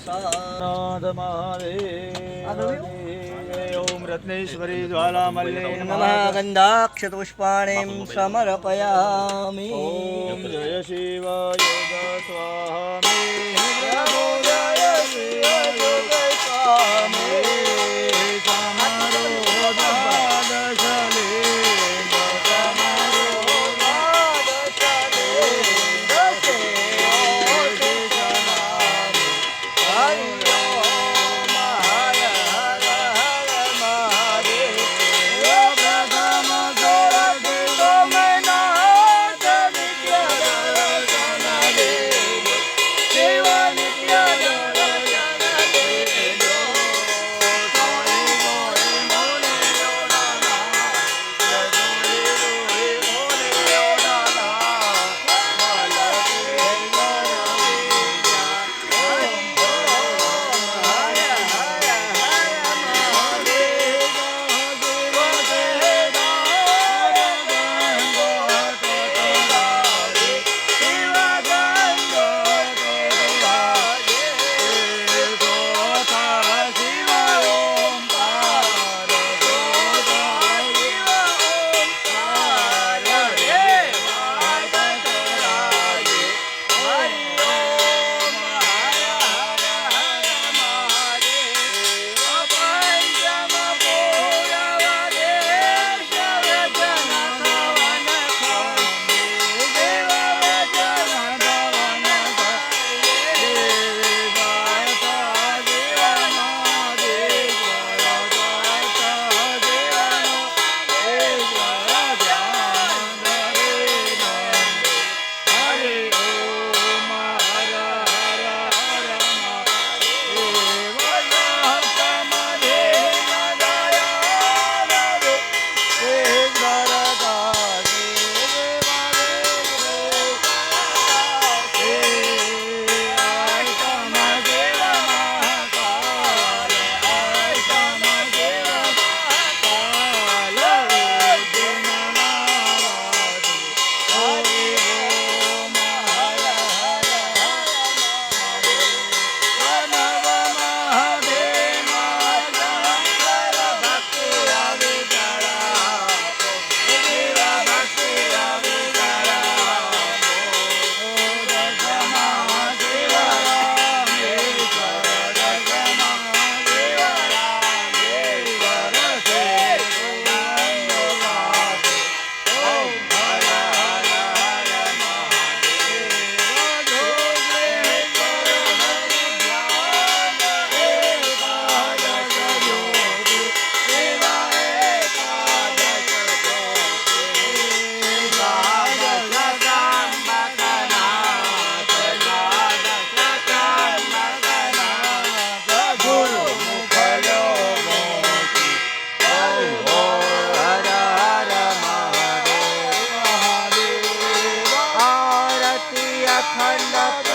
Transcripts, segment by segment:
सारनाथ महादेव ओम रत्नेश्वरी ज्वालामल्ले नमः। गन्धाक्षपुष्पाणिं समर्पयामि। ॐ जय शिवाय स्वाहा। Another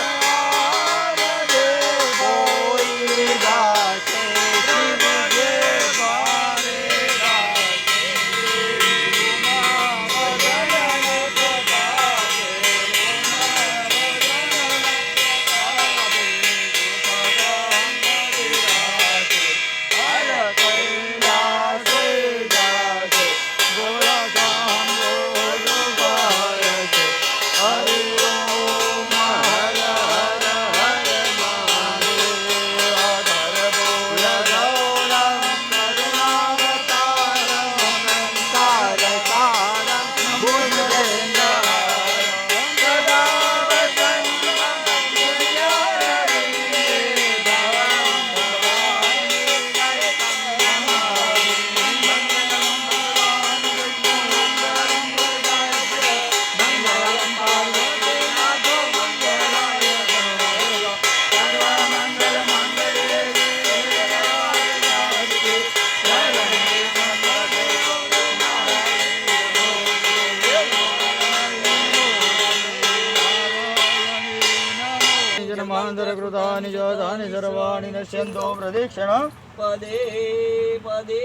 કર્માંતરકૃતાની ચ તાની સર્વાણી નશ્યંતો પ્રદક્ષિણ પદે પદે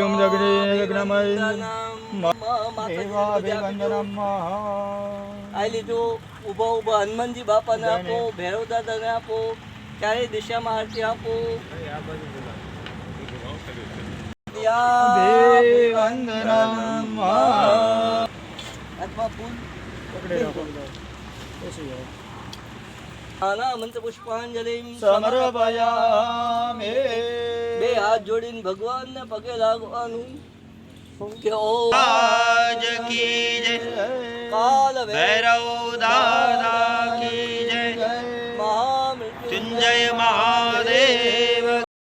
ઓમ જગદે જગ્નમયંજનમ આ લીધો ઊભા ઊભા હનુમાનજી બાપાને આપો ભૈરવ દાદાને આપો ચારે દિશા મારતી આપો હાથમાં ફૂલ પકડી પુષ્પાંજલિ સમર્પયામિ બે હાથ જોડીને ભગવાનને પગે લાગવાનું કે ઓ આજ કી જય કાલ ભૈરવ દાદા